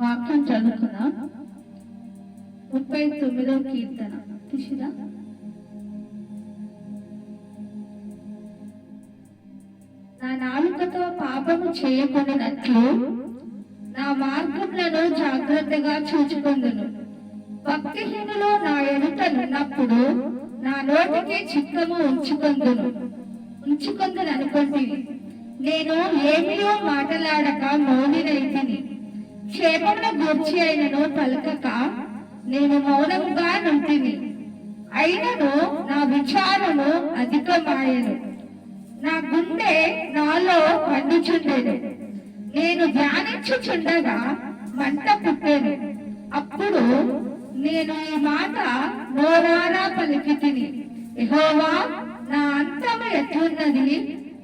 వాక్యం చదువుకున్నా ముప్పై తొమ్మిదో కీర్తన. తీసిరా? నా నాలుకతో పాపము చేయకుండానట్లు నా మార్గములను జాగ్రత్తగా చూచుకుందును. భక్తిహీనులు నా ఎదుట ఉన్నప్పుడు నా నోటికి చిత్తము ఉంచుకుందును. ఉంచుకుందని అనుకోండి. నేను ఏమియో మాటలాడక మౌనినైతిని క్షేమమును గూర్చి అయినను పలకక నేను మౌనముగా నుంటిని. అయినను నా విచారము అధికమాయను. నా గుండె నాలో పండుచుండెను. నేను ధ్యానించుచుండగా మంట పుట్టెను. అప్పుడు నేను ఈ మాట నోరారా పలికి తిని నా అంతము ఎట్లున్నది?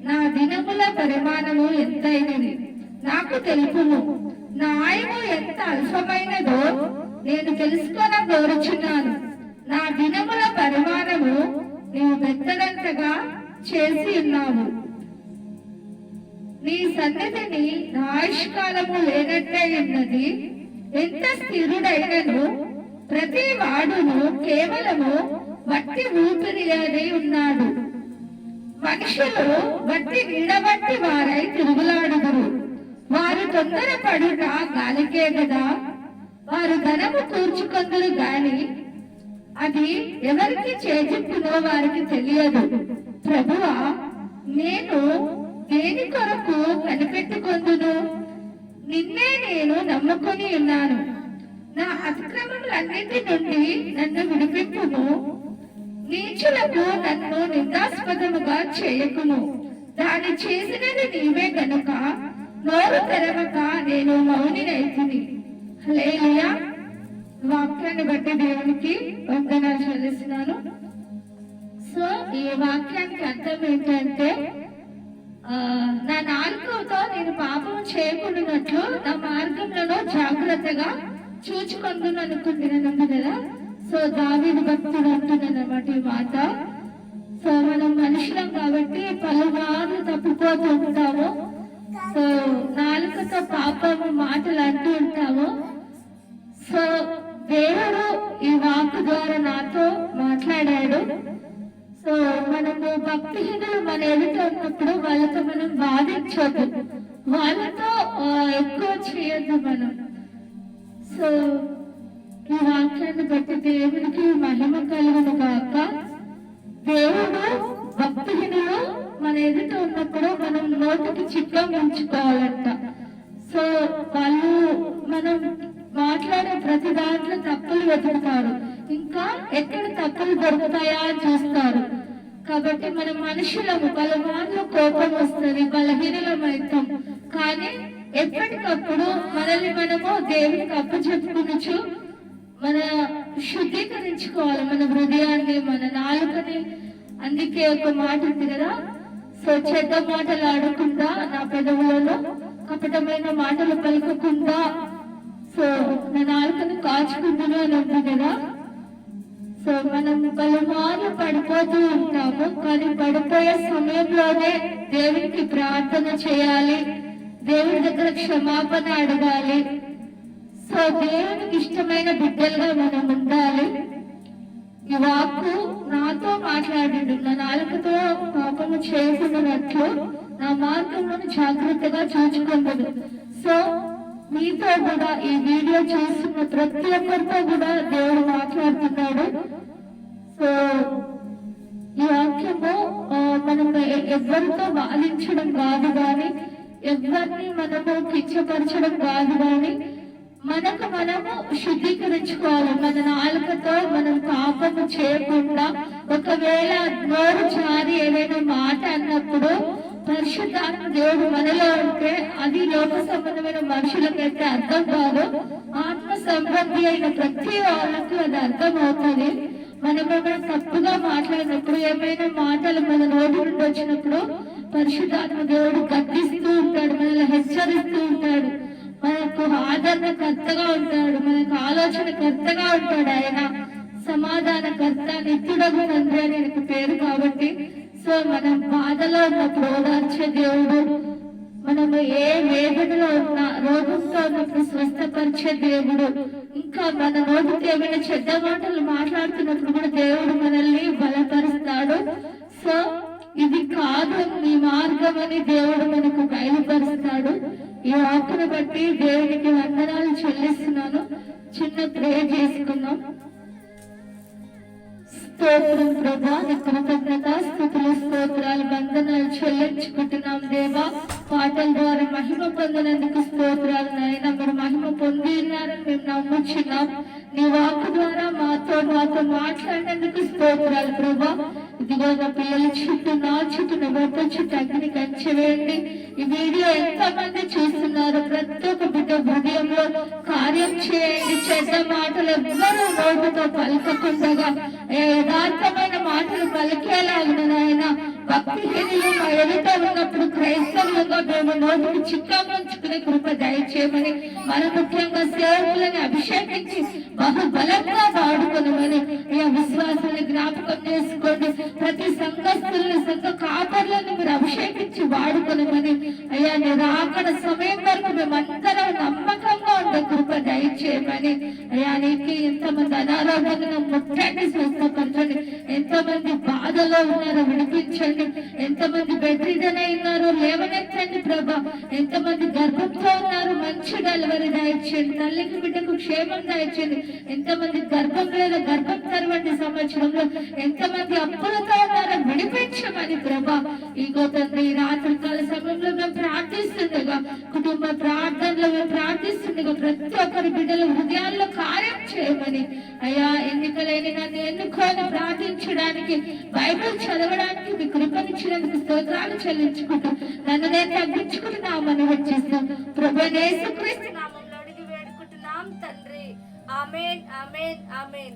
నా దినముల పరిమాణము ఎంతైనది? నాకు తెలుపుము. నా ఆయము ఎంత అల్పమైనదో నేను తెలుసుకొని కోరుచున్నాను నా దినముల పరిమాణము నీవు పెద్దదంతగా చేసి ఉన్నావు. నీ సన్నిధిని నా ఆయుష్కాలము లేనట్టే ఉన్నది. ఎంత స్థిరుడైనను ప్రతి వాడును కేవలము వట్టి ఊపిరిగానే ఉన్నాడు. మనుషులు వట్టి వీడబట్టి వారై తిరుగులాడుదురు. వారు తొందరపడుట గాలికే కదా వారు ధనము కూర్చుకొందురు గాని అది ఎవరికి చేజిప్పునో వారికి తెలియదు. ప్రభువా నేను దేని కొరకు కనిపెట్టుకొందును? నిన్నే నేను నమ్ముకొని ఉన్నాను. నా అతిక్రమములన్నిటి నుండి నన్ను విడిపింపును నీచులకు నన్ను నిందాస్పదముగా చేయకును దాని చేసినది నీవే గనుక నోరు తెరవక నేను మౌనినైతిని. హల్లెలూయా. వాక్యాన్ని బట్టి దేవునికి వందనాలు చెల్లిస్తున్నాను. సో ఈ వాక్యానికి అర్థం ఏంటంటే నా నాలుకతో నేను పాపం చేయకుండానట్లు నా మార్గంలో జాగ్రత్తగా చూచుకుందును అనుకుంటున్నాను కదా. సో దావీదు భక్తుడు అంటున్నాను అనమాట ఈ మాట. సో మనం మనుషులం కాబట్టి పలుమార్లు తప్పిపోతూ ఉంటాము. సో నాలుకతో పాపము మాటలు అంటూ ఉంటాము. సో దేవుడు ఈ వాక్ ద్వారా నాతో మాట్లాడాడు. సో మనము భక్తిహీనులు మన ఎదుట ఉన్నప్పుడు వాళ్ళతో మనం బాధించొద్దు వాళ్ళతో ఎక్కువ చేయొద్దు మనం. సో వాక్యాన్ని బట్టి దేవునికి మహిమ కలుగును కాక దేవుడు భక్తిహీనులు మన ఎదుట ఉన్నప్పుడు మనం నోటికి చిక్కం ఉంచుకోవాలంట. సో వాళ్ళు మనం మాట్లాడే ప్రతి దాంట్లో తప్పులు వెతుకుతారు. ఇంకా ఎక్కడ తప్పులు దొరుకుతాయా అని చూస్తారు. కాబట్టి మన మనుషులకు పలుమార్లు కోపం వస్తుంది బలహీనమైతాం కానీ ఎప్పటికప్పుడు మనల్ని మనము దేవునికి అప్పు చెప్పుకునొచ్చు మన శుద్ధీకరించుకోవాలి మన హృదయాన్ని మన నాలుకని. అందుకే ఒక మాట ఉంది కదా సో చెడ్డ మాటలు ఆడకుండా నా పెదవులలో కపటమైన మాటలు పలకకుండా సో నా నాలుకను కాచుకుంటున్నా అని ఉంది కదా. సో మనం పలుమార్లు పడిపోతూ ఉంటాము కానీ పడిపోయే సమయంలోనే దేవునికి ప్రార్థన చేయాలి దేవుడి దగ్గర క్షమాపణ అడగాలి. సో దేవునికి ఇష్టమైన బిడ్డలుగా మనం ఉండాలి. ఈ వాక్కు నాతో మాట్లాడిండు. నా నాలుకతో పాపము చేసుకున్నట్లు నా మార్గంలో జాగ్రత్తగా చూచుకుందును. సో మీతో కూడా ఈ వీడియో చూస్తున్న ప్రతి ఒక్కరితో కూడా దేవుడు మాట్లాడుతున్నాడు. సో ఈ వాక్యము మనం ఎవరితో బాధించడం కాదు కానీ ఎవరిని మనము కించపరచడం కాదు కానీ మనకు మనము శుద్ధీకరించుకోవాలి. మన నాలుకతో మనం పాపము చేయకుండా ఒకవేళ నోరు జారి ఏదైనా మాట అన్నప్పుడు పరిశుద్ధాత్మ దేవుడు మనలో ఉంటే అది లోక సంబంధమైన మనుషులకైతే అర్థం కాదు. ఆత్మ సంబంధి అయిన ప్రతి వాళ్ళకు అది అర్థం అవుతుంది మనం ఏమైనా తప్పుగా మాట్లాడినప్పుడు ఏమైనా మాటలు మన నోటి నుండి వచ్చినప్పుడు పరిశుద్ధాత్మ దేవుడు గర్దిస్తూ ఉంటాడు మనల్ని హెచ్చరిస్తూ ఉంటాడు. మనకు ఆదరణకర్తగా ఉంటాడు మనకు ఆలోచనకర్తగా ఉంటాడు ఆయన. సమాధానకర్త నిత్యుడగు తండ్రి అని ఆయనకు పేరు కాబట్టి సో మనం బాధలో ఉన్నప్పుడు ఓదార్చే దేవుడు మనము ఏ వేదనలో ఉన్న రోగంతో ఉన్నప్పుడు స్వస్థపరిచే దేవుడు ఇంకా మన నోటికి ఏమైనా చెడ్డ మాటలు మాట్లాడుతున్నప్పుడు కూడా దేవుడు మనల్ని బలపరుస్తాడు. సో ఇది కాదు నీ మార్గం అని దేవుడు మనకు బయలుపరుస్తాడు. ఈ వాక్కును బట్టి దేవునికి వందనాలు చెల్లిస్తున్నాను. చిన్న ప్రే చేసుకున్నాం స్తోత్రం ప్రభా కృతజ్ఞత స్థుతులు స్తోత్రాలు వందనాలు చెల్లించుకుంటున్నాం దేవా. పాటల ద్వారా మహిమ పొందినందుకు స్తోత్రాలు నాయన. మీరు మహిమ పొంది ఉన్నారని మేము నమ్ముచున్నాం. నీ వాకు ద్వారా మాతో మాతో మాట్లాడినందుకు స్తోత్రాలు ప్రభా. ఇదిగో నా పిల్లల చుట్టూ నా చుట్టూ నా చుట్టూ అగ్ని కంచవేయండి ఈ వీడియో ఎంత మంది చూస్తున్నారు? ప్రతి ఒక్క బిడ్డ హృదయంలో కార్యం చేయండి. చెడ్డ మాటలు ఎవ్వరూ నోటుతో పలకకుండగా యథార్థమైన మాటలు పలికేలాగిన నాయన భక్తిహీనులు మా ఎదుట ఉన్నప్పుడు క్రైస్తవులుగా మేము నోటికి చిక్కామంచుకునే కృప దయచేయమని మన ముఖ్యంగా సేవకులను అభిషేకించి బహుబలంగా వాడుకొనమని మీ విశ్వాసాన్ని జ్ఞాపకం చేసుకోండి. ప్రతి సంఘస్థులను సంఘ కాపర్లను మీరు అభిషేకించి వాడుకొనమని అయ్యా నేను ఆకడ సమయం వరకు మేమందరం నమ్మకంగా ఉండే కృప దయచేయమని అయ్యా నీకు ఎంతమంది అనారోగ్యంగా ముట్టండి స్వస్థపరచండి. ఎంతమంది బాధలో ఉన్నారో వినిపించండి ఎంతమంది బెడ్రిడన్ ఉన్నారో లేవనెత్తండి ప్రభా. ఎంతమంది గర్భంతో ఉన్నారు? మంచి డెలివరీ దయచేయండి తల్లికి బిడ్డకు క్షేమం దయచేయండి ఎంతమంది గర్భం లేదా గర్భం తెరవండి సంవత్సరంలో. ఎంతమంది అప్పులతో ఉన్నారో? విడిపించమని ప్రభా. ఈ తండ్రి ఈ రాత్రి కాల సమయంలో మేము ప్రార్థిస్తుండగా కుటుంబ ప్రా విషయాల్లో ప్రార్థిస్తుండగా ప్రతి ఒక్కరి బిడ్డల హృదయాల్లో కార్యం చేయమని. అయ్యా ఎన్నికలేని నన్ను ఎన్నుకొని ప్రార్థించడానికి బైబిల్ చదవడానికి మీ కృపనిచ్చినందుకు స్తోత్రాలు చెల్లించుకుంటూ నన్ను నేను తగ్గించుకుంటున్నామని వచ్చేస్తాం ప్రభు వేడుకుంటున్నాం తండ్రి. Amen amen amen.